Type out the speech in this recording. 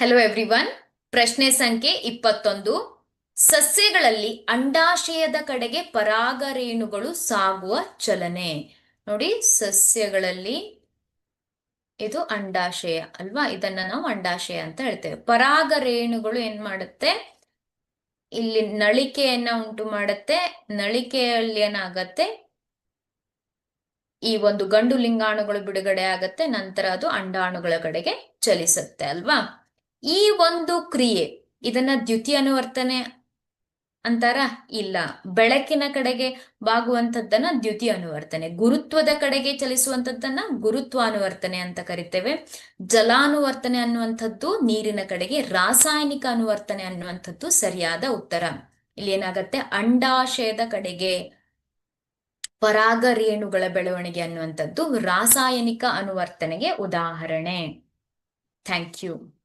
Hello everyone ಪ್ರಶ್ನೆ ಸಂಖ್ಯೆ ಇಪ್ಪತ್ತೊಂದು. ಸಸ್ಯಗಳಲ್ಲಿ ಅಂಡಾಶಯದ ಕಡೆಗೆ ಪರಾಗರೇಣುಗಳು ಸಾಗುವ ಚಲನೆ. ನೋಡಿ, ಸಸ್ಯಗಳಲ್ಲಿ ಇದು ಅಂಡಾಶಯ ಅಲ್ವಾ? ಇದನ್ನ ನಾವು ಅಂಡಾಶಯ ಅಂತ ಹೇಳ್ತೇವೆ. ಪರಾಗರೇಣುಗಳು ಏನ್ ಮಾಡುತ್ತೆ? ಇಲ್ಲಿ ನಳಿಕೆಯನ್ನ ಉಂಟು ಮಾಡುತ್ತೆ. ನಳಿಕೆಯಲ್ಲಿ ಏನಾಗತ್ತೆ? ಈ ಒಂದು ಗಂಡು ಲಿಂಗಾಣುಗಳು ಬಿಡುಗಡೆ ಆಗತ್ತೆ. ನಂತರ ಅದು ಅಂಡಾಣುಗಳ ಕಡೆಗೆ ಚಲಿಸುತ್ತೆ ಅಲ್ವಾ? ಈ ಒಂದು ಕ್ರಿಯೆ ಇದನ್ನ ದ್ಯುತಿ ಅನುವರ್ತನೆ ಅಂತಾರ? ಇಲ್ಲ. ಬೆಳಕಿನ ಕಡೆಗೆ ಬಾಗುವಂಥದ್ದನ್ನ ದ್ಯುತಿ ಅನುವರ್ತನೆ. ಗುರುತ್ವದ ಕಡೆಗೆ ಚಲಿಸುವಂಥದ್ದನ್ನ ಗುರುತ್ವ ಅನುವರ್ತನೆ ಅಂತ ಕರಿತೇವೆ. ಜಲಾನುವರ್ತನೆ ಅನ್ನುವಂಥದ್ದು ನೀರಿನ ಕಡೆಗೆ, ರಾಸಾಯನಿಕ ಅನುವರ್ತನೆ ಅನ್ನುವಂಥದ್ದು ಸರಿಯಾದ ಉತ್ತರ. ಇಲ್ಲಿ ಏನಾಗತ್ತೆ? ಅಂಡಾಶಯದ ಕಡೆಗೆ ಪರಾಗ ರೇಣುಗಳ ಬೆಳವಣಿಗೆ ಅನ್ನುವಂಥದ್ದು ರಾಸಾಯನಿಕ ಅನುವರ್ತನೆಗೆ ಉದಾಹರಣೆ. Thank you.